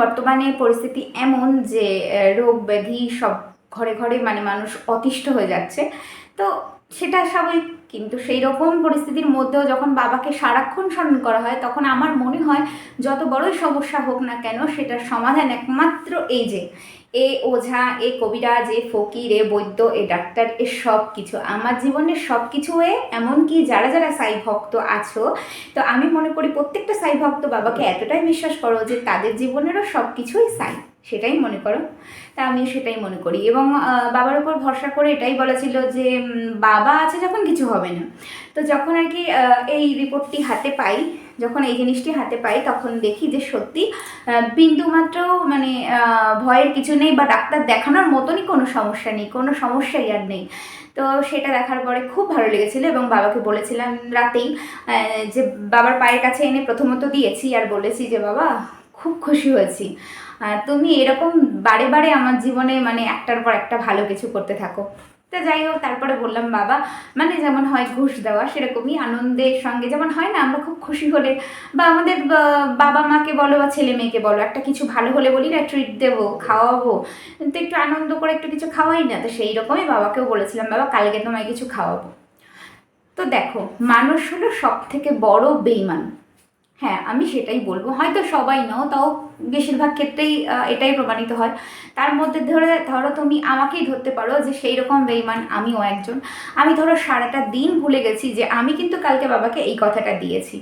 বর্তমানে পরিস্থিতি এমন যে রোগ ব্যাধি সব ঘরে ঘরে মানে মানুষ অতিষ্ঠ হয়ে যাচ্ছে। তো সেটা স্বাভাবিক কিন্তু সেই রকম পরিস্থিতির মধ্যেও যখন বাবাকে সারাক্ষণ স্মরণ করা হয়, তখন আমার মনে হয় যত বড়ই সমস্যা হোক না কেন, সেটার সমাধান একমাত্র এই যে, এ ওঝা, এ কবিরাজ, এ ফকির, এ বৈদ্য, এ ডাক্তার, এ সব কিছু আমার জীবনের সব কিছু এ এমনকি যারা যারা সাই ভক্ত আছো, তো আমি মনে করি প্রত্যেকটা সাই ভক্ত বাবাকে এতটাই বিশ্বাস করো যে তাদের জীবনেরও সব কিছুই সাই সেটাই মনে করো। তা আমি সেটাই মনে করি। এবং বাবার উপর ভরসা করে এটাই বলা ছিল যে বাবা আছে যখন কিছু হবে না। তো যখন আর কি এই রিপোর্টটি হাতে পাই, যখন এই জিনিসটি হাতে পাই, তখন দেখি যে সত্যি বিন্দুমাত্র মানে ভয়ের কিছু নেই বা ডাক্তার দেখানোর মতনই কোনো সমস্যা নেই, কোনো সমস্যাই আর নেই। তো সেটা দেখার পরে খুব ভালো লেগেছিল এবং বাবাকে বলেছিলাম রাতেই যে বাবার পায়ের কাছে এনে প্রথমত দিয়েছি আর বলেছি যে, বাবা খুব খুশি হয়েছি। তুমি এরকম বারে বারে আমার জীবনে মানে একটার পর একটা ভালো কিছু করতে থাকো। তো যাই হোক, তারপরে বললাম, বাবা মানে যেমন হয় ঘুষ দেওয়া, সেরকমই আনন্দের সঙ্গে। যেমন হয় না, আমরা খুব খুশি হলে বা আমাদের বাবা মাকে বলো বা ছেলে মেয়েকে বলো, একটা কিছু ভালো হলে বলি না ট্রিট দেবো, খাওয়াবো। কিন্তু একটু আনন্দ করে একটু কিছু খাওয়াই না, তো সেই রকমই বাবাকেও বলেছিলাম, বাবা, কালকে তোমায় কিছু খাওয়াবো। তো দেখো, মানুষ হলো সব থেকে বড় বেইমান। হ্যাঁ আমি সেটাই বলব। হয়তো সবাই নাও, তাও বেশিরভাগ ক্ষেত্রেই এটাই প্রমাণিত হয়। তার মধ্যে ধরে, ধরো তুমি আমাকেই ধরতে পারো যে সেই রকম বেইমান আমিও একজন। আমি ধরো সারাটা দিন ভুলে গেছি যে আমি কিন্তু কালকে বাবাকে এই কথাটা দিয়েছি।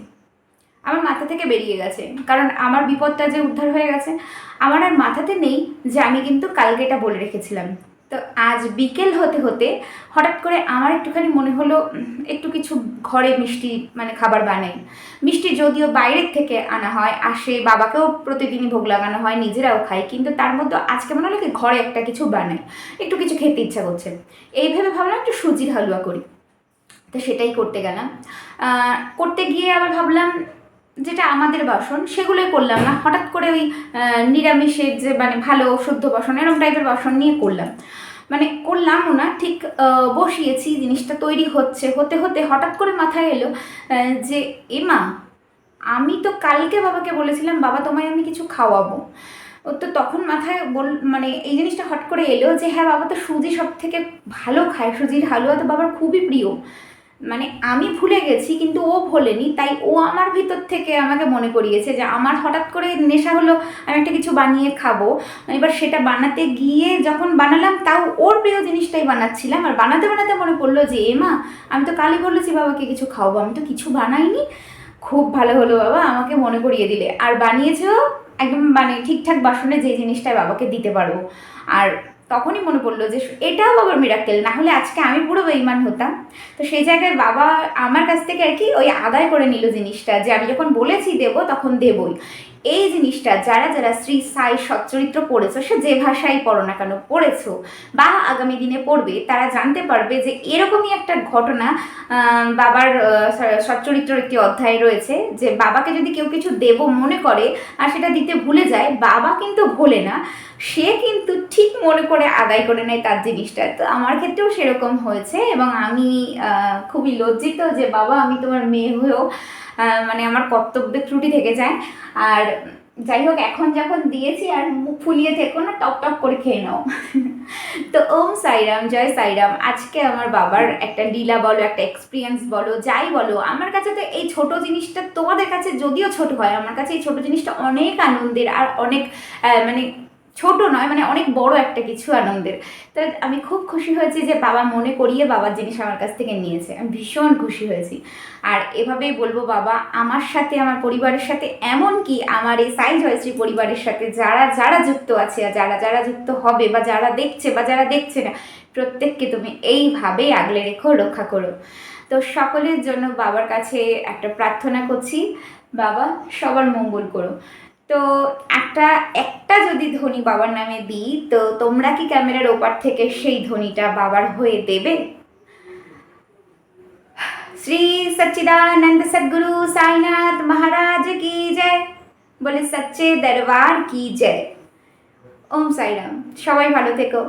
আমার মাথা থেকে বেরিয়ে গেছে। কারণ আমার বিপদটা যে উদ্ধার হয়ে গেছে, আমার আর মাথাতে নেই যে আমি কিন্তু কালকে এটা বলে রেখেছিলাম। তো আজ বিকেল হতে হতে হঠাৎ করে আমার একটুখানি মনে হলো একটু কিছু ঘরে মিষ্টি মানে খাবার বানাই। মিষ্টি যদিও বাইরের থেকে আনা হয় আসে বাবাকেও প্রতিদিনই ভোগ লাগানো হয়, নিজেরাও খাই, কিন্তু তার মধ্যে আজকে মনে হলো কি ঘরে একটা কিছু বানাই, একটু কিছু খেতে ইচ্ছা করছে। এইভাবে ভাবলাম একটু সুজির হালুয়া করি। তো সেটাই করতে গেলাম। করতে গিয়ে আবার ভাবলাম যেটা আমাদের বাসন, সেগুলোই করলাম না। হঠাৎ করে ওই নিরামিষের যে মানে ভালো শুদ্ধ বাসন এরকম টাইপের বাসন নিয়ে করলাম। মানে করলামও না, ঠিক বসিয়েছি, জিনিসটা তৈরি হচ্ছে। হতে হতে হঠাৎ করে মাথায় এলো যে, এমা, আমি তো কালকে বাবাকে বলেছিলাম, বাবা তোমায় আমি কিছু খাওয়াবো। ও তো তখন মাথায় বল মানে এই জিনিসটা হট করে এলো যে হ্যাঁ বাবা তো সুজি সব থেকে ভালো খায়। সুজির হালুয়া তো বাবার খুবই প্রিয়। মানে আমি ভুলে গেছি, কিন্তু ও ভোলেনি, তাই ও আমার ভিতর থেকে আমাকে মনে করিয়েছে যে আমার হঠাৎ করে নেশা হলো, আমি একটা কিছু বানিয়ে খাব। এবার সেটা বানাতে গিয়ে যখন বানালাম, তাও ওর প্রিয় জিনিসটাই বানাচ্ছিলাম, আর বানাতে বানাতে মনে পড়ল যে, এ মা, আমি তো কালই বলেছি বাবাকে কিছু খাওয়াবো, আমি তো কিছু বানাইনি। খুব ভালো হলো বাবা, আমাকে মনে করিয়ে দিলে। আর বানিয়েছেও একদম মানে ঠিকঠাক বাসনে যে জিনিসটাই বাবাকে দিতে পারব। আর তখনই মনে পড়ল যে এটাও বাবার মিরাক্কেল না হলে আজকে আমি পুরো বেইমান হতাম। তো সেই জায়গায় বাবা আমার কাছ থেকে আর কি ওই আদায় করে নিল জিনিসটা, যে আমি যখন বলেছি দেবো তখন দেবই। এই জিনিসটা যারা যারা শ্রী সাই সচ্চরিত্র পড়েছো, সে যে ভাষাই পড়ো না কেন পড়েছো বা আগামী দিনে পড়বে, তারা জানতে পারবে যে এরকমই একটা ঘটনা বাবার সচ্চরিত্রর একটি অধ্যায় রয়েছে যে বাবাকে যদি কেউ কিছু দেব মনে করে আর সেটা দিতে ভুলে যায়, বাবা কিন্তু ভোলে না, সে কিন্তু ঠিক মনে করে আদায় করে নেয় তার জিনিসটা। তো আমার ক্ষেত্রেও সেরকম হয়েছে এবং আমি খুবই লজ্জিত যে বাবা আমি তোমার মেয়ে হয়েও মানে আমার কর্তব্যে ত্রুটি থেকে যায়। আর যাই হোক, এখন যখন দিয়েছি আর মুখ ফুলিয়ে থেকো না টপ টপ করে খেয়ে নাও। তো ওম সাইরাম, জয় সাইরাম, আজকে আমার বাবার একটা লীলা বলো, একটা এক্সপিরিয়েন্স বলো, যাই বলো, আমার কাছে তো এই ছোট জিনিসটা তোমাদের কাছে যদিও ছোট হয়, আমার কাছে এই ছোট জিনিসটা অনেক আনন্দের আর অনেক মানে ছোট নয় মানে অনেক বড় একটা কিছু আনন্দের। তো আমি খুব খুশি হয়েছি যে বাবা মনে করিয়ে বাবার জিনিস আমার কাছ থেকে নিয়েছে। আমি ভীষণ খুশি হয়েছি। আর এভাবেই বলব বাবা, আমার সাথে, আমার পরিবারের সাথে এমন কি আমার এই সাই জয়শ্রী পরিবারের সাথে, যারা যারা যুক্ত আছে আর যারা যারা যুক্ত হবে বা যারা দেখছে বা যারা দেখছে না, প্রত্যেককে তুমি এইভাবেই আগলে রেখো, রক্ষা করো। তো সকলের জন্য বাবার কাছে একটা প্রার্থনা করছি, বাবা সবার মঙ্গল করো। তো একটা একটা যদি ধ্বনি বাবার নামে দিই, তো তোমরা কি ক্যামেরার ওপার থেকে সেই ধ্বনিটা বাবার হয়ে দেবে? শ্রী সচ্চিদানন্দ সদ্গুরু সাইনাথ মহারাজ কি জয়? বলে সচ্চে দরবার কি জয়? ওম সাইরাম, সবাই ভালো থেকো।